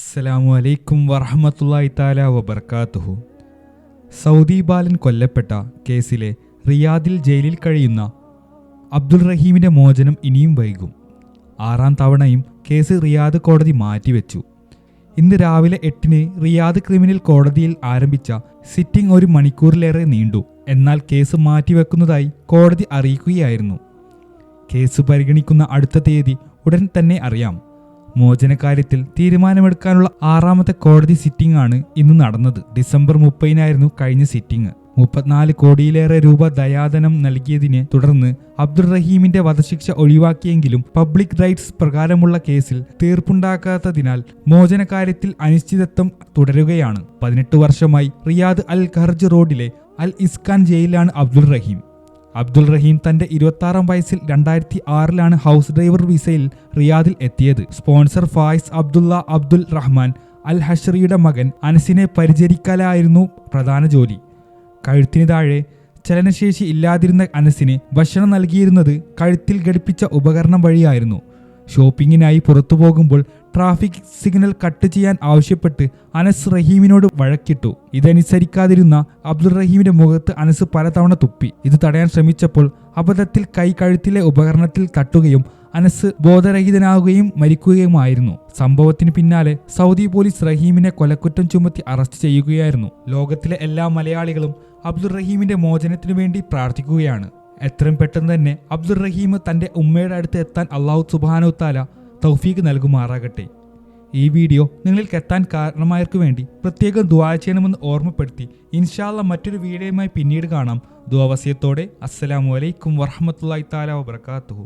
അസ്സലാമു അലൈക്കും വറഹമത്തല്ലാഹി താല വബർക്കാത്തുഹു. സൗദി ബാലൻ കൊല്ലപ്പെട്ട കേസിലെ റിയാദിൽ ജയിലിൽ കഴിയുന്ന അബ്ദുൾ റഹീമിന്റെ മോചനം ഇനിയും വൈകും. ആറാം തവണയും കേസ് റിയാദ് കോടതി മാറ്റിവെച്ചു. ഇന്ന് രാവിലെ എട്ടിന് റിയാദ് ക്രിമിനൽ കോടതിയിൽ ആരംഭിച്ച സിറ്റിംഗ് ഒരു മണിക്കൂറിലേറെ നീണ്ടു. എന്നാൽ കേസ് മാറ്റിവെക്കുന്നതായി കോടതി അറിയിക്കുകയായിരുന്നു. കേസ് പരിഗണിക്കുന്ന അടുത്ത തീയതി ഉടൻ തന്നെ അറിയാം. മോചനകാര്യത്തിൽ തീരുമാനമെടുക്കാനുള്ള ആറാമത്തെ കോടതി സിറ്റിംഗ് ആണ് ഇന്ന് നടന്നത്. ഡിസംബർ മുപ്പതിനായിരുന്നു കഴിഞ്ഞ സിറ്റിംഗ് മുപ്പത്തിനാല് കോടിയിലേറെ രൂപ ദയാധനം നൽകിയതിനെ തുടർന്ന് അബ്ദുൾ റഹീമിന്റെ വധശിക്ഷ ഒഴിവാക്കിയെങ്കിലും പബ്ലിക് റൈറ്റ്സ് പ്രകാരമുള്ള കേസിൽ തീർപ്പുണ്ടാക്കാത്തതിനാൽ മോചനകാര്യത്തിൽ അനിശ്ചിതത്വം തുടരുകയാണ്. പതിനെട്ട് വർഷമായി റിയാദ് അൽ ഖർജ് റോഡിലെ അൽ ഇസ്കാൻ ജയിലിലാണ് അബ്ദുൾ റഹീം. അബ്ദുൾ റഹീം തന്റെ ഇരുപത്താറാം വയസ്സിൽ രണ്ടായിരത്തി ആറിലാണ് ഹൗസ് ഡ്രൈവർ വിസയിൽ റിയാദിൽ എത്തിയത്. Sponsor Fayis Abdullah Abdul Rahman Al ഹഷറിയുടെ മകൻ അനസിനെ പരിചരിക്കലായിരുന്നു പ്രധാന ജോലി. കഴുത്തിന് താഴെ ചലനശേഷി ഇല്ലാതിരുന്ന അനസിന് ഭക്ഷണം നൽകിയിരുന്നത് കഴുത്തിൽ ഘടിപ്പിച്ച ഉപകരണം വഴിയായിരുന്നു. ഷോപ്പിങ്ങിനായി പുറത്തു പോകുമ്പോൾ ട്രാഫിക് സിഗ്നൽ കട്ട് ചെയ്യാൻ ആവശ്യപ്പെട്ട് അനസ് റഹീമിനോട് വഴക്കിട്ടു. ഇതനുസരിക്കാതിരുന്ന അബ്ദുൾ റഹീമിന്റെ മുഖത്ത് അനസ് പലതവണ തുപ്പി. ഇത് തടയാൻ ശ്രമിച്ചപ്പോൾ അബദ്ധത്തിൽ കൈ കഴുത്തിലെ ഉപകരണത്തിൽ തട്ടുകയും അനസ് ബോധരഹിതനാവുകയും മരിക്കുകയുമായിരുന്നു. സംഭവത്തിന് പിന്നാലെ സൗദി പോലീസ് റഹീമിനെ കൊലക്കുറ്റം ചുമത്തി അറസ്റ്റ് ചെയ്യുകയായിരുന്നു. ലോകത്തിലെ എല്ലാ മലയാളികളും അബ്ദുൾ റഹീമിന്റെ മോചനത്തിനു വേണ്ടി പ്രാർത്ഥിക്കുകയാണ്. എത്രയും പെട്ടെന്ന് തന്നെ അബ്ദുൾ റഹീം തന്റെ ഉമ്മയുടെ അടുത്ത് എത്താൻ അള്ളാഹു സുബാനു താല തൗഫീഖ് നൽകുമാറാകട്ടെ. ഈ വീഡിയോ നിങ്ങൾക്ക് എത്താൻ കാരണമായവർക്ക് വേണ്ടി പ്രത്യേകം ദുവാ ചെയ്യണമെന്ന് ഓർമ്മപ്പെടുത്തി ഇൻഷാല്ല മറ്റൊരു വീഡിയോയുമായി പിന്നീട് കാണാം. ദുവാവസ്യത്തോടെ അസ്സലാമു അലൈക്കും വറഹമത്തല്ലാഹി താല വബർക്കാത്തുഹു